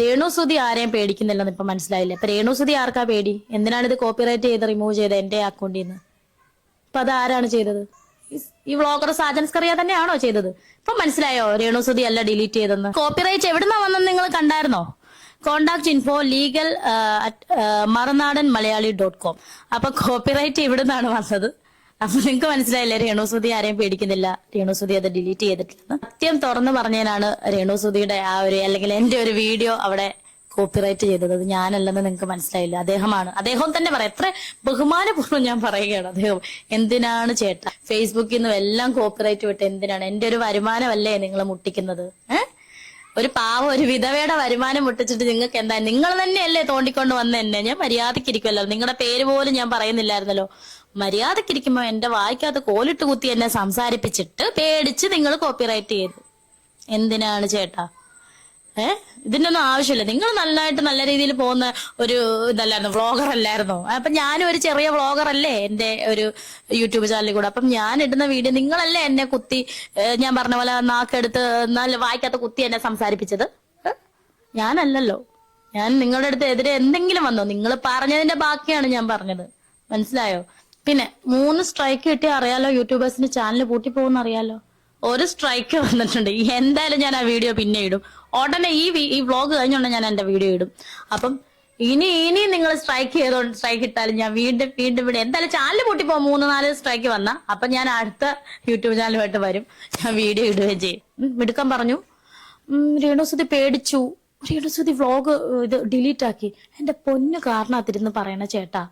രേണുസുതി ആരെയും പേടിക്കുന്നില്ലെന്ന് ഇപ്പൊ മനസ്സിലായില്ല? അപ്പൊ രേണുസുതി ആർക്കാ പേടി? എന്തിനാണ് ഇത് കോപ്പിറൈറ്റ് ചെയ്ത് റിമൂവ് ചെയ്ത് എന്റെ അക്കൗണ്ടിൽ നിന്ന്? ഇപ്പൊ അത് ആരാണ് ചെയ്തത്? ഈ- വ്ളോഗർ സാജൻസ് കറിയ തന്നെയാണോ ചെയ്തത്? ഇപ്പൊ മനസ്സിലായോ രേണുസുതി അല്ല ഡിലീറ്റ് ചെയ്തെന്ന്? കോപ്പിറൈറ്റ് എവിടുന്നാ വന്നെന്ന് നിങ്ങൾ കണ്ടായിരുന്നോ? Contact info legal Marunadan Malayali dot com അപ്പൊ കോപ്പിറൈറ്റ് എവിടുന്നാണ് വന്നത്? അപ്പൊ നിങ്ങൾക്ക് മനസ്സിലായില്ലേ രേണുസുതി ആരെയും പേടിക്കുന്നില്ല. രേണുസുതി അത് ഡിലീറ്റ് ചെയ്തിട്ടില്ലെന്ന് സത്യം തുറന്നു പറഞ്ഞതിനാണ് രേണുസുതിയുടെ ആ ഒരു അല്ലെങ്കിൽ എന്റെ ഒരു വീഡിയോ അവിടെ കോപ്പിറൈറ്റ് ചെയ്തത്. അത് ഞാനല്ലെന്ന് നിങ്ങൾക്ക് മനസ്സിലായില്ല? അദ്ദേഹമാണ്. അദ്ദേഹം തന്നെ പറയാം. എത്ര ബഹുമാനപൂർവം ഞാൻ പറയുകയാണ് അദ്ദേഹം. എന്തിനാണ് ചേട്ടാ? ഫേസ്ബുക്കിൽ നിന്നും എല്ലാം കോപ്പിറൈറ്റ് വിട്ട് എന്തിനാണ്? എന്റെ ഒരു വരുമാനമല്ലേ നിങ്ങൾ മുട്ടിക്കുന്നത്? ഏഹ് ഒരു പാവം ഒരു വിധവയുടെ വരുമാനം മുട്ടിച്ചിട്ട് നിങ്ങൾക്ക് എന്താ? നിങ്ങൾ തന്നെയല്ലേ തോണ്ടിക്കൊണ്ട് വന്ന എന്നെ. ഞാൻ മര്യാദക്കിരിക്കുമല്ലോ നിങ്ങളുടെ പേര് പോലും ഞാൻ പറയുന്നില്ലായിരുന്നല്ലോ. മര്യാദക്കിരിക്കുമ്പോ എന്റെ വായിക്കകത്ത് കോലിട്ട് കുത്തി എന്നെ സംസാരിപ്പിച്ചിട്ട് പേടിച്ച് നിങ്ങൾ കോപ്പിറൈറ്റ് ചെയ്തു. എന്തിനാണ് ചേട്ടാ? ഏ? ഇതിന്റെ ഒന്നും ആവശ്യമില്ല. നിങ്ങൾ നന്നായിട്ട് നല്ല രീതിയിൽ പോകുന്ന ഒരു ഇതല്ലായിരുന്നു വ്ളോഗർ അല്ലായിരുന്നോ. അപ്പൊ ഞാനും ഒരു ചെറിയ വ്ളോഗർ അല്ലേ എന്റെ ഒരു യൂട്യൂബ് ചാനലിൽ കൂടെ. അപ്പം ഞാൻ ഇടുന്ന വീഡിയോ നിങ്ങളല്ലേ എന്നെ കുത്തി ഞാൻ പറഞ്ഞ പോലെ നാക്കെടുത്ത് നല്ല വായിക്കാത്ത കുത്തി എന്നെ സംസാരിപ്പിച്ചത്? ഞാനല്ലല്ലോ. ഞാൻ നിങ്ങളുടെ അടുത്ത് എതിരെ എന്തെങ്കിലും വന്നോ? നിങ്ങൾ പറഞ്ഞതിന്റെ ബാക്കിയാണ് ഞാൻ പറഞ്ഞത്. മനസ്സിലായോ? പിന്നെ മൂന്ന് സ്ട്രൈക്ക് കിട്ടിയാൽ അറിയാലോ യൂട്യൂബേഴ്സിന്റെ ചാനൽ പൂട്ടി പോകുന്ന അറിയാലോ? ഒരു സ്ട്രൈക്ക് വന്നിട്ടുണ്ട്. എന്തായാലും ഞാൻ ആ വീഡിയോ പിന്നെ ഇടും. ഉടനെ ഈ ഈ വ്ളോഗ് കഴിഞ്ഞുകൊണ്ട് ഞാൻ എന്റെ വീഡിയോ ഇടും. അപ്പം ഇനി ഇനി നിങ്ങൾ സ്ട്രൈക്ക് ചെയ്തോണ്ട് സ്ട്രൈക്ക് ഇട്ടാലും ഞാൻ വീണ്ടും വീണ്ടും ഇവിടെ എന്തായാലും ചാനൽ പൊട്ടിപ്പോ മൂന്ന് നാല് സ്ട്രൈക്ക് വന്ന. അപ്പൊ ഞാൻ അടുത്ത യൂട്യൂബ് ചാനലുമായിട്ട് വരും. ഞാൻ വീഡിയോ ഇടുകയും ചെയ്യും. മിടുക്കം പറഞ്ഞു. രേണുസുതി പേടിച്ചു. രേണുസുതി വ്ളോഗ് ഇത് ഡിലീറ്റ് ആക്കി. എന്റെ പൊന്നു കാരണത്തിരുന്ന് പറയണ ചേട്ടാ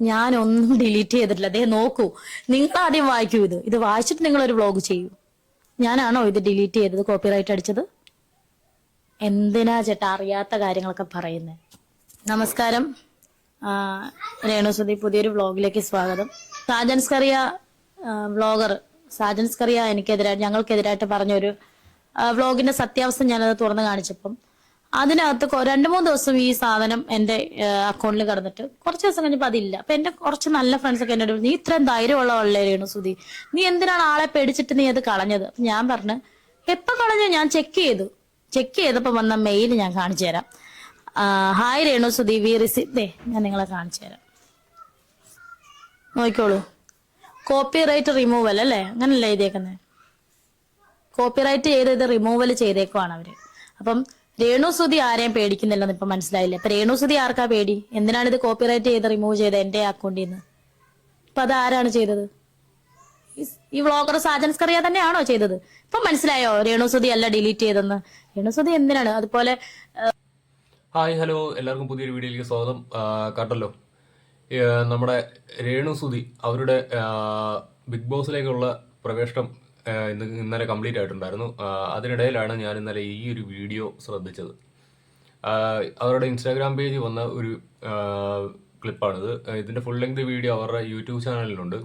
ഞാനൊന്നും ഡിലീറ്റ് ചെയ്തിട്ടില്ല. അതേ നോക്കൂ. നിങ്ങൾ ആദ്യം വായിക്കൂ ഇത്. ഇത് വായിച്ചിട്ട് നിങ്ങൾ ഒരു വ്ളോഗ് ചെയ്യൂ. ഞാനാണോ ഇത് ഡിലീറ്റ് ചെയ്തത്? കോപ്പിറൈറ്റ് അടിച്ചത്? എന്തിനാ ചേട്ടാ അറിയാത്ത കാര്യങ്ങളൊക്കെ പറയുന്നത് നമസ്കാരം. രേണു രേണുസുതി പുതിയൊരു വ്ളോഗിലേക്ക് സ്വാഗതം. സാജൻസ് കറിയ വ്ളോഗർ സാജൻസ് കറിയ ഞങ്ങൾക്കെതിരായിട്ട് പറഞ്ഞൊരു വ്ളോഗിന്റെ സത്യാവസ്ഥ ഞാനത് തുറന്നു കാണിച്ചപ്പം അതിനകത്ത് രണ്ട് മൂന്ന് ദിവസം ഈ സാധനം എന്റെ അക്കൗണ്ടിൽ കിടന്നിട്ട് കുറച്ച് ദിവസം കഴിഞ്ഞപ്പോൾ അതില്ല. അപ്പൊ എന്റെ കുറച്ച് നല്ല ഫ്രണ്ട്സ് ഒക്കെ എന്നോട് നീ ഇത്രയും ധൈര്യമുള്ള ധൈര്യമുള്ളവളല്ലേ രേണുസുതി? നീ എന്തിനാണ് ആളെ പേടിച്ചിട്ട് നീ അത് കളഞ്ഞത്? ഞാൻ പറഞ്ഞു എപ്പോ കളഞ്ഞു? ഞാൻ ചെക്ക് ചെയ്തു. ചെക്ക് ചെയ്തപ്പോൾ വന്ന മെയിൽ ഞാൻ കാണിച്ചു തരാം. Hi Renu Sudhi we receive ഞാൻ നിങ്ങളെ കാണിച്ചു തരാം. നോക്കിക്കോളൂ. കോപ്പി റൈറ്റ് റിമൂവൽ അല്ലേ? അങ്ങനല്ലേ എഴുതിയേക്കുന്നത് കോപ്പി റൈറ്റ് ചെയ്ത് ഇത് റിമൂവൽ ചെയ്തേക്കുവാണ് അവർ. അപ്പം രേണു രേണുസുതി ആരെയും പേടിക്കുന്നില്ലെന്ന് ഇപ്പൊ മനസ്സിലായില്ല? അപ്പൊ രേണുസുതി ആർക്കാ പേടി? എന്തിനാണ് ഇത് കോപ്പി റൈറ്റ് ചെയ്ത് റിമൂവ് ചെയ്ത് എന്റെ അക്കൗണ്ടിൽ നിന്ന്? അപ്പൊ അത് ആരാണ് ചെയ്തത്? ഈ- വ്ളോഗർ സാജൻസ് കറിയ തന്നെയാണോ ചെയ്തത്? ഇപ്പൊ മനസ്സിലായോ രേണുസുതി അല്ല ഡിലീറ്റ് ചെയ്തെന്ന്? രേണുസുതി എന്തിനാണ്? അതുപോലെ ഹായ് ഹലോ. എല്ലാവർക്കും പുതിയൊരു വീഡിയോയിലേക്ക് സ്വാഗതം. കാട്ടല്ലോ നമ്മുടെ രേണു സുധി അവരുടെ ബിഗ് ബോസിലേക്കുള്ള പ്രവേശനം ഇന്ന് ഇന്നലെ കംപ്ലീറ്റ് ആയിട്ടുണ്ടായിരുന്നു. അതിനിടയിലാണ് ഞാൻ ഇന്നലെ ഈ ഒരു വീഡിയോ ശ്രദ്ധിച്ചത്. അവരുടെ ഇൻസ്റ്റാഗ്രാം പേജ് വന്ന ഒരു ക്ലിപ്പാണിത്. ഇതിന്റെ ഫുൾ ലെങ്ത് വീഡിയോ അവരുടെ യൂട്യൂബ് ചാനലിലുണ്ട്.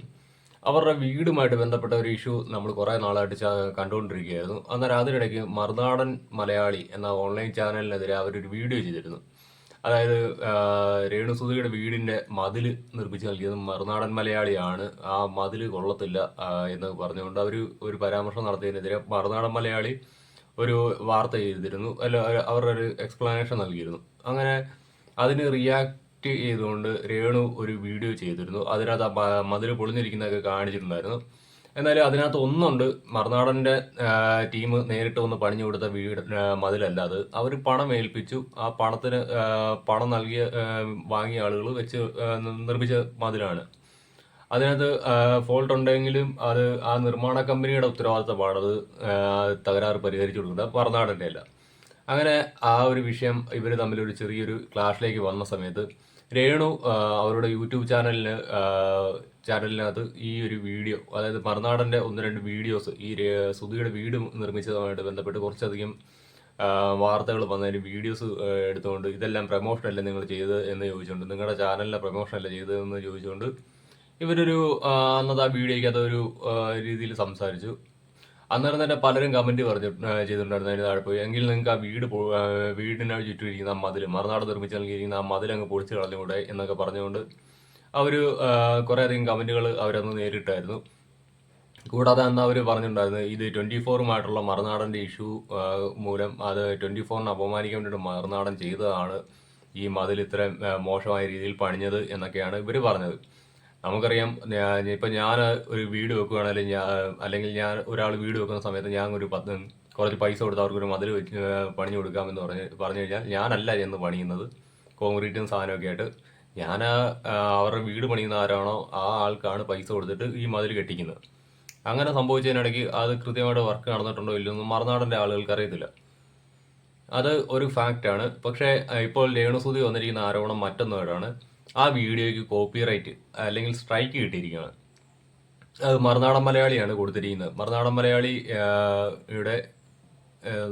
അവരുടെ വീടുമായിട്ട് ബന്ധപ്പെട്ട ഒരു ഇഷ്യൂ നമ്മൾ കുറേ നാളായിട്ട് കണ്ടുകൊണ്ടിരിക്കുകയായിരുന്നു. അന്നേരം അതിനിടയ്ക്ക് മറുനാടൻ മലയാളി എന്ന ഓൺലൈൻ ചാനലിനെതിരെ അവരൊരു വീഡിയോ ചെയ്തിരുന്നു. അതായത് രേണുസുതിയുടെ വീടിന്റെ മതിൽ നിർമ്മിച്ചു നൽകിയത് മറുനാടൻ മലയാളിയാണ്. ആ മതിൽ കൊള്ളത്തില്ല എന്ന് പറഞ്ഞുകൊണ്ട് അവർ ഒരു പരാമർശം നടത്തിയതിനെതിരെ മറുനാടൻ മലയാളി ഒരു വാർത്ത ചെയ്തിരുന്നു. അല്ല അവരുടെ ഒരു എക്സ്പ്ലനേഷൻ നൽകിയിരുന്നു. അങ്ങനെ അതിന് റിയാക്ട് ചെയ്തുകൊണ്ട് രേണു ഒരു വീഡിയോ ചെയ്തിരുന്നു. അതിനകത്ത് ആ മ- പൊളിഞ്ഞിരിക്കുന്നതൊക്കെ കാണിച്ചിട്ടുണ്ടായിരുന്നു. എന്നാലും അതിനകത്ത് ഒന്നുണ്ട്. മറുനാടന്റെ ടീം നേരിട്ട് വന്ന് പണിഞ്ഞു കൊടുത്ത വീട് മതിലല്ല അത്. അവർ പണം ഏൽപ്പിച്ചു. ആ പണത്തിന് പണം നൽകിയ വാങ്ങിയ ആളുകൾ വെച്ച് നിർമ്മിച്ച മതിലാണ്. അതിനകത്ത് ഫോൾട്ട് ഉണ്ടെങ്കിലും അത് ആ നിർമ്മാണ കമ്പനിയുടെ ഉത്തരവാദിത്തമാണ് അത് തകരാറ് പരിഹരിച്ചു കൊടുക്കുന്നത്. മറുനാടന്റെ അല്ല അങ്ങനെ ആ ഒരു വിഷയം ഇവർ തമ്മിൽ ഒരു ചെറിയൊരു ക്ലാഷിലേക്ക് വന്ന സമയത്ത് രേണു അവരുടെ യൂട്യൂബ് ചാനലിന് ചാനലിനകത്ത് ഈ ഒരു വീഡിയോ അതായത് മറുനാടന്റെ ഒന്ന് രണ്ട് വീഡിയോസ് ഈ സുധിയുടെ വീട് നിർമ്മിച്ചതുമായിട്ട് ബന്ധപ്പെട്ട് കുറച്ചധികം വാർത്തകൾ വന്നതിന് വീഡിയോസ് എടുത്തുകൊണ്ട് ഇതെല്ലാം പ്രൊമോഷൻ അല്ലേ നിങ്ങൾ ചെയ്തത് എന്ന് ചോദിച്ചുകൊണ്ട് നിങ്ങളുടെ ചാനലിലെ പ്രൊമോഷൻ അല്ലേ ചെയ്തതെന്ന് ചോദിച്ചുകൊണ്ട് ഇവരൊരു അന്നത്തെ ആ വീഡിയോയ്ക്കകത്ത് ഒരു രീതിയിൽ സംസാരിച്ചു. അന്നേരം തന്നെ പലരും കമന്റ് പറഞ്ഞു ചെയ്തിട്ടുണ്ടായിരുന്നു. അതിന് താഴെ പോയി. എങ്കിൽ നിങ്ങൾക്ക് ആ വീട് വീടിനെ ചുറ്റും ഇരിക്കുന്ന ആ മതിൽ മറുനാട് നിർമ്മിച്ച് നൽകിയിരിക്കുന്ന ആ മതിൽ അങ്ങ് പൊളിച്ചു കളഞ്ഞുകൂടെ എന്നൊക്കെ പറഞ്ഞുകൊണ്ട് അവർ കുറേ അധികം കമന്റുകൾ അവരന്ന് നേരിട്ടായിരുന്നു. കൂടാതെ അന്ന് അവർ പറഞ്ഞിട്ടുണ്ടായിരുന്നു ഇത് ട്വന്റി ഫോറുമായിട്ടുള്ള മറുനാടന്റെ ഇഷ്യൂ മൂലം അത് ട്വന്റി ഫോറിന് അപമാനിക്കാൻ വേണ്ടിയിട്ട് മറുനാടൻ ചെയ്തതാണ് ഈ മതിൽ ഇത്രയും മോശമായ രീതിയിൽ പണിഞ്ഞത് എന്നൊക്കെയാണ് ഇവർ പറഞ്ഞത്. നമുക്കറിയാം ഇപ്പൊ ഞാൻ ഒരു വീട് വെക്കുകയാണെങ്കിൽ ഞാൻ അല്ലെങ്കിൽ ഞാൻ ഒരാൾ വീട് വെക്കുന്ന സമയത്ത് ഞാൻ ഒരു പത്ത് കുറച്ച് പൈസ കൊടുത്ത് അവർക്കൊരു മതിൽ വെച്ച് പണിഞ്ഞു കൊടുക്കാമെന്ന് പറഞ്ഞ് പറഞ്ഞു കഴിഞ്ഞാൽ ഞാനല്ല എന്ന് പണിയുന്നത്. കോൺക്രീറ്റും സാധനമൊക്കെ ആയിട്ട്. ഞാൻ അവരുടെ വീട് പണിയുന്ന ആരാണോ ആ ആൾക്കാണ് പൈസ കൊടുത്തിട്ട് ഈ മതിൽ കെട്ടിക്കുന്നത്. അങ്ങനെ സംഭവിച്ചതിനിടയ്ക്ക് അത് കൃത്യമായിട്ട് വർക്ക് നടന്നിട്ടുണ്ടോ ഇല്ലെന്നും മറുനാടന്റെ ആളുകൾക്ക് അറിയത്തില്ല. അത് ഒരു ഫാക്റ്റാണ്. പക്ഷേ ഇപ്പോൾ രേണുസൂതി വന്നിരിക്കുന്ന ആരോപണം മറ്റൊന്നുമായിട്ടാണ് ആ വീഡിയോയ്ക്ക് കോപ്പിറൈറ്റ് അല്ലെങ്കിൽ സ്ട്രൈക്ക് കിട്ടിയിരിക്കുകയാണ്. അത് മറുനാടൻ മലയാളിയാണ് കൊടുത്തിരിക്കുന്നത്. മറുനാടൻ മലയാളി ഇവിടെ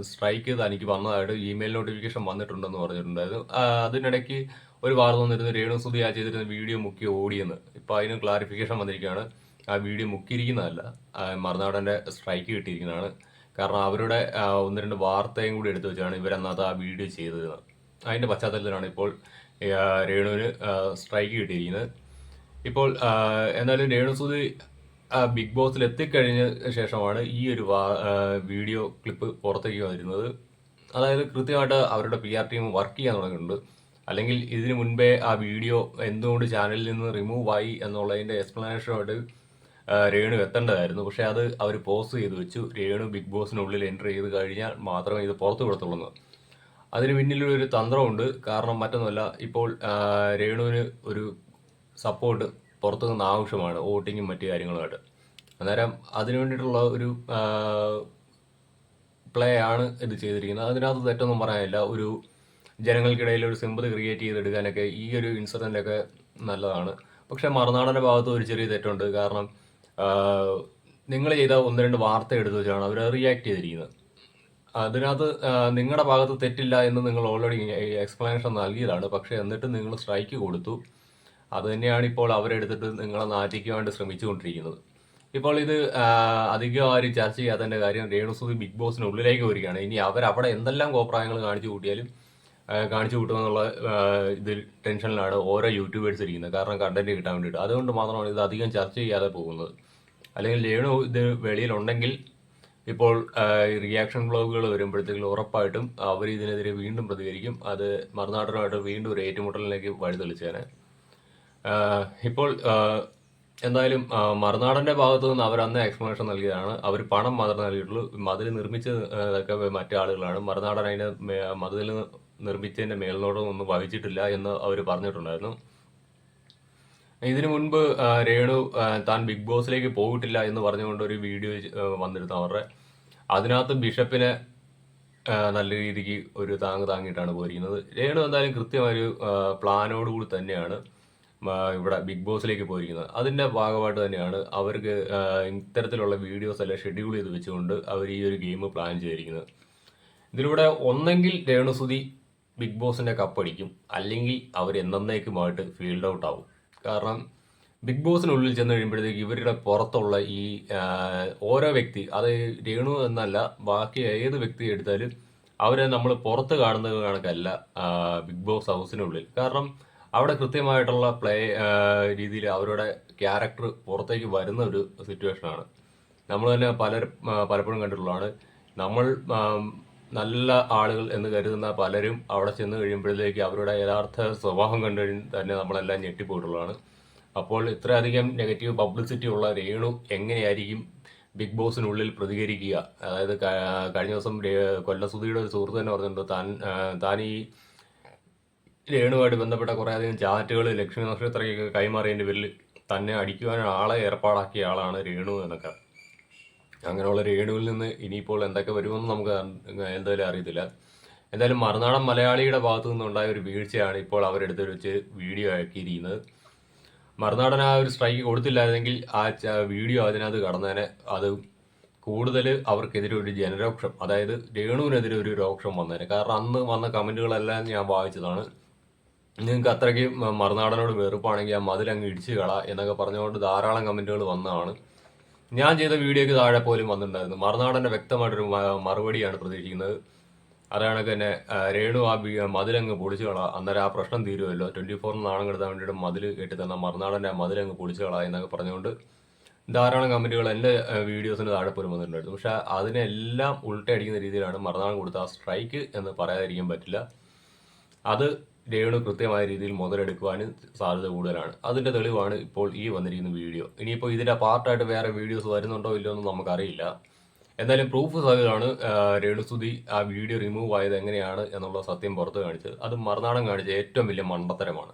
സ്ട്രൈക്ക് തനിക്ക് വന്നതായിട്ട് ഇമെയിൽ നോട്ടിഫിക്കേഷൻ വന്നിട്ടുണ്ടെന്ന് പറഞ്ഞിട്ടുണ്ടായിരുന്നു അതിനിടയ്ക്ക് ഒരു വാർത്ത വന്നിരുന്നു രേണുസുതി ആ ചെയ്തിരുന്ന വീഡിയോ മുക്കി ഓടിയെന്ന്. ഇപ്പോൾ അതിന് ക്ലാരിഫിക്കേഷൻ വന്നിരിക്കുകയാണ്. ആ വീഡിയോ മുക്കിയിരിക്കുന്നതല്ല മറുനാടന്റെ സ്ട്രൈക്ക് കിട്ടിയിരിക്കുന്നതാണ്. കാരണം അവരുടെ ഒന്ന് രണ്ട് വാർത്തയും കൂടി എടുത്തു വെച്ചാണ് ഇവരന്നത് ആ വീഡിയോ ചെയ്തത്. അതിന്റെ പശ്ചാത്തലത്തിലാണ് ഇപ്പോൾ രേണുവിന് സ്ട്രൈക്ക് കിട്ടിയിരിക്കുന്നത്. ഇപ്പോൾ എന്നാലും രേണു സുധി ബിഗ് ബോസിൽ എത്തിക്കഴിഞ്ഞ ശേഷമാണ് ഈ ഒരു വീഡിയോ ക്ലിപ്പ് പുറത്തേക്ക് വന്നിരുന്നത് അതായത് കൃത്യമായിട്ട് അവരുടെ പി ആർ ടീം വർക്ക് ചെയ്യാൻ തുടങ്ങിയിട്ടുണ്ട്. അല്ലെങ്കിൽ ഇതിനു മുൻപേ ആ വീഡിയോ എന്തുകൊണ്ട് ചാനലിൽ നിന്ന് റിമൂവ് ആയി എന്നുള്ളതിന്റെ എക്സ്പ്ലനേഷനുമായിട്ട് രേണു എത്തേണ്ടതായിരുന്നു. പക്ഷേ അത് അവർ പോസ്റ്റ് ചെയ്ത് വെച്ചു. രേണു ബിഗ് ബോസിനുള്ളിൽ എന്റർ ചെയ്ത് കഴിഞ്ഞാൽ മാത്രമേ ഇത് പുറത്തു കൊടുത്തുള്ളൂ അതിന് പിന്നിലൊരു തന്ത്രമുണ്ട് കാരണം മറ്റൊന്നുമല്ല ഇപ്പോൾ രേണുവിന് ഒരു സപ്പോർട്ട് പുറത്തു നിന്ന് ആവശ്യമാണ് വോട്ടിങ്ങും മറ്റു കാര്യങ്ങളുമായിട്ട്. അന്നേരം അതിനു വേണ്ടിയിട്ടുള്ള ഒരു പ്ലേ ആണ് ഇത് ചെയ്തിരിക്കുന്നത്. അതിനകത്ത് തെറ്റൊന്നും പറയാനില്ല. ഒരു ജനങ്ങൾക്കിടയിൽ ഒരു സിമ്പതി ക്രിയേറ്റ് ചെയ്തെടുക്കാനൊക്കെ ഈ ഒരു ഇൻസിഡന്റൊക്കെ നല്ലതാണ്. പക്ഷെ മറുനാടന്റെ ഭാഗത്ത് ഒരു ചെറിയ തെറ്റുണ്ട്. കാരണം നിങ്ങൾ ചെയ്ത ഒന്ന് രണ്ട് വാർത്ത എടുത്തു വെച്ചാണ് അവർ റിയാക്ട് ചെയ്തിരിക്കുന്നത്. അതിനകത്ത് നിങ്ങളുടെ ഭാഗത്ത് തെറ്റില്ല എന്ന് നിങ്ങൾ ഓൾറെഡി എക്സ്പ്ലനേഷൻ നൽകിയതാണ്. പക്ഷേ എന്നിട്ട് നിങ്ങൾ സ്ട്രൈക്ക് കൊടുത്തു. അത് തന്നെയാണ് ഇപ്പോൾ അവരെടുത്തിട്ട് നിങ്ങളെ നാറ്റിക്ക് വേണ്ടി ശ്രമിച്ചുകൊണ്ടിരിക്കുന്നത്. ഇപ്പോൾ ഇത് അധികം ആരും ചർച്ച ചെയ്യാത്തതിന്റെ കാര്യം രേണുസുതി ബിഗ് ബോസിന് ഉള്ളിലേക്ക് വരികയാണ്. ഇനി അവരവിടെ എന്തെല്ലാം കോപ്രായങ്ങൾ കാണിച്ചു കൂട്ടിയാലും കാണിച്ചു കൂട്ടുമെന്നുള്ള ഇതിൽ ടെൻഷനിലാണ് ഓരോ യൂട്യൂബേഴ്സ് ഇരിക്കുന്നത്. കാരണം കണ്ടന്റ് കിട്ടാൻ വേണ്ടിയിട്ട്. അതുകൊണ്ട് മാത്രമാണ് ഇത് അധികം ചർച്ച ചെയ്യാതെ പോകുന്നത്. അല്ലെങ്കിൽ രേണു ഇത് വെളിയിലുണ്ടെങ്കിൽ ഇപ്പോൾ റിയാക്ഷൻ ബ്ലോഗുകൾ വരുമ്പോഴത്തേക്കും ഉറപ്പായിട്ടും അവർ ഇതിനെതിരെ വീണ്ടും പ്രതികരിക്കും. അത് മറുനാടനുമായിട്ട് വീണ്ടും ഒരു ഏറ്റുമുട്ടലിലേക്ക് വഴിതെളിച്ചേനെ. ഇപ്പോൾ എന്തായാലും മറുനാടന്റെ ഭാഗത്തു നിന്ന് അവർ അന്ന് എക്സ്പ്ലനേഷൻ നൽകിയതാണ്. അവർ പണം മാത്രമേ നൽകിയിട്ടുള്ളൂ. മതിൽ നിർമ്മിച്ചതൊക്കെ മറ്റു ആളുകളാണ്. മറുനാടൻ അതിന്റെ മതിൽ നിർമ്മിച്ചതിന്റെ മേൽനോട്ടം ഒന്നും വഹിച്ചിട്ടില്ല എന്ന് അവർ പറഞ്ഞിട്ടുണ്ടായിരുന്നു. ഇതിനു മുൻപ് രേണു താൻ ബിഗ് ബോസിലേക്ക് പോയിട്ടില്ല എന്ന് പറഞ്ഞുകൊണ്ട് ഒരു വീഡിയോ വന്നിരുന്നു അവരുടെ. അതിനകത്ത് ബിഷപ്പിനെ നല്ല രീതിക്ക് ഒരു താങ്ങ് താങ്ങിയിട്ടാണ് പോയിരിക്കുന്നത്. രേണു എന്തായാലും കൃത്യമായൊരു ഒരു പ്ലാനോടുകൂടി തന്നെയാണ് ഇവിടെ ബിഗ് ബോസിലേക്ക് പോയിരിക്കുന്നത്. അതിന്റെ ഭാഗമായിട്ട് തന്നെയാണ് അവർക്ക് ഇത്തരത്തിലുള്ള വീഡിയോസ് എല്ലാം ഷെഡ്യൂൾ ചെയ്ത് വെച്ചുകൊണ്ട് അവർ ഈ ഒരു ഗെയിം പ്ലാൻ ചെയ്തിരിക്കുന്നത്. ഇതിലൂടെ ഒന്നെങ്കിൽ രേണുസുതി ബിഗ് ബോസിന്റെ കപ്പടിക്കും അല്ലെങ്കിൽ അവർ എന്നേക്കുമായിട്ട് ഫീൽഡ് ഔട്ട് ആവും. കാരണം ബിഗ് ബോസിനുള്ളിൽ ചെന്ന് കഴിയുമ്പോഴത്തേക്ക് ഇവരുടെ പുറത്തുള്ള ഈ ഓരോ വ്യക്തി അത് രേണു എന്നല്ല ബാക്കി ഏത് വ്യക്തി എടുത്താലും അവരെ നമ്മൾ പുറത്ത് കാണുന്ന കണക്കല്ല ബിഗ് ബോസ് ഹൗസിനുള്ളിൽ. കാരണം അവിടെ കൃത്യമായിട്ടുള്ള പ്ലേ രീതിയിൽ അവരുടെ ക്യാരക്ടർ പുറത്തേക്ക് വരുന്ന ഒരു സിറ്റുവേഷനാണ്. നമ്മൾ തന്നെ പലർ പലപ്പോഴും കണ്ടിട്ടുള്ളതാണ്. നമ്മൾ നല്ല ആളുകൾ എന്ന് കരുതുന്ന പലരും അവിടെ ചെന്ന് കഴിയുമ്പോഴത്തേക്ക് അവരുടെ യഥാർത്ഥ സ്വഭാവം കണ്ടു തന്നെ നമ്മളെല്ലാം ഞെട്ടിപ്പോയിട്ടുള്ളതാണ്. അപ്പോൾ ഇത്രയധികം നെഗറ്റീവ് പബ്ലിസിറ്റി ഉള്ള രേണു എങ്ങനെയായിരിക്കും ബിഗ് ബോസിനുള്ളിൽ പ്രതികരിക്കുക? അതായത് കഴിഞ്ഞ ദിവസം കൊല്ലസുധിയുടെ ഒരു സുഹൃത്ത് തന്നെ പറഞ്ഞിട്ടുണ്ട് താൻ താൻ ഈ രേണുമായിട്ട് ബന്ധപ്പെട്ട കുറേയധികം ചാറ്റുകൾ ലക്ഷ്മി നക്ഷത്രയ്ക്ക് കൈമാറിയതിന്റെ പേരിൽ തന്നെ അടിക്കുവാൻ ആളെ ഏർപ്പാടാക്കിയ ആളാണ് രേണു എന്നൊക്കെ. അങ്ങനെയുള്ള റേഡിയോയിൽ നിന്ന് ഇനിയിപ്പോൾ എന്തൊക്കെ വരുമെന്ന് നമുക്ക് എന്തായാലും അറിയത്തില്ല. എന്തായാലും മറുനാടൻ മലയാളിയുടെ ഭാഗത്തു നിന്നുണ്ടായ ഒരു വീഴ്ചയാണ് ഇപ്പോൾ അവരെടുത്ത് വെച്ച് വീഡിയോ ആക്കിയിരിക്കുന്നത്. മറുനാടൻ ആ ഒരു സ്ട്രൈക്ക് കൊടുത്തില്ലായിരുന്നെങ്കിൽ ആ വീഡിയോ അതിനകത്ത് കടന്നതിനെ അത് കൂടുതൽ അവർക്കെതിരെ ഒരു ജനരോക്ഷം അതായത് രേണുവിനെതിരെ ഒരു രോക്ഷം വന്നേനെ കാരണം അന്ന് വന്ന കമന്റുകളെല്ലാം ഞാൻ വായിച്ചതാണ്. നിങ്ങൾക്ക് അത്രയ്ക്ക് മറുനാടനോട് വെറുപ്പാണെങ്കിൽ ആ മതിലങ്ങ് ഇടിച്ചു കള എന്നൊക്കെ പറഞ്ഞുകൊണ്ട് ധാരാളം കമന്റുകൾ വന്നതാണ്. ഞാൻ ചെയ്ത വീഡിയോയ്ക്ക് താഴെ പോലും വന്നിട്ടുണ്ടായിരുന്നു. മറുനാടന്റെ വ്യക്തമായിട്ടൊരു മറുപടിയാണ് പ്രതീക്ഷിക്കുന്നത്. അതാണ് തന്നെ രേണു ആ മതിലങ്ങ് പൊളിച്ചു കള. അന്നേരം ആ പ്രശ്നം തീരുമല്ലോ. ട്വന്റി ഫോറിന് നാണം കെടുത്താൻ വേണ്ടിയിട്ട് മതിൽ കെട്ടി തന്ന മറുനാടന്റെ ആ മതിലങ്ങ് പൊളിച്ചു എന്നൊക്കെ പറഞ്ഞുകൊണ്ട് ധാരാളം കമന്റുകൾ എന്റെ വീഡിയോസിന് താഴെ പോലും വന്നിട്ടുണ്ടായിരുന്നു. പക്ഷെ അതിനെല്ലാം ഉൾട്ടയടിക്കുന്ന രീതിയിലാണ് മറുനാൾ കൊടുത്ത ആ സ്ട്രൈക്ക് എന്ന് പറയാതിരിക്കാൻ പറ്റില്ല. അത് രേണു കൃത്യമായ രീതിയിൽ മുതലെടുക്കുവാനും സാധ്യത കൂടുതലാണ്. അതിന്റെ തെളിവാണ് ഇപ്പോൾ ഈ വന്നിരിക്കുന്ന വീഡിയോ. ഇനിയിപ്പോൾ ഇതിന്റെ പാർട്ടായിട്ട് വേറെ വീഡിയോസ് വരുന്നുണ്ടോ ഇല്ലയോ എന്ന് നമുക്കറിയില്ല. എന്തായാലും പ്രൂഫ് സഹിതമാണ് രേണുസ്തുതി രേണുസുതി ആ വീഡിയോ റിമൂവ് ആയത് എങ്ങനെയാണ് എന്നുള്ള സത്യം പുറത്ത് കാണിച്ചത്. അത് മറുനാടൻ കാണിച്ച ഏറ്റവും വലിയ മണ്ടത്തരമാണ്.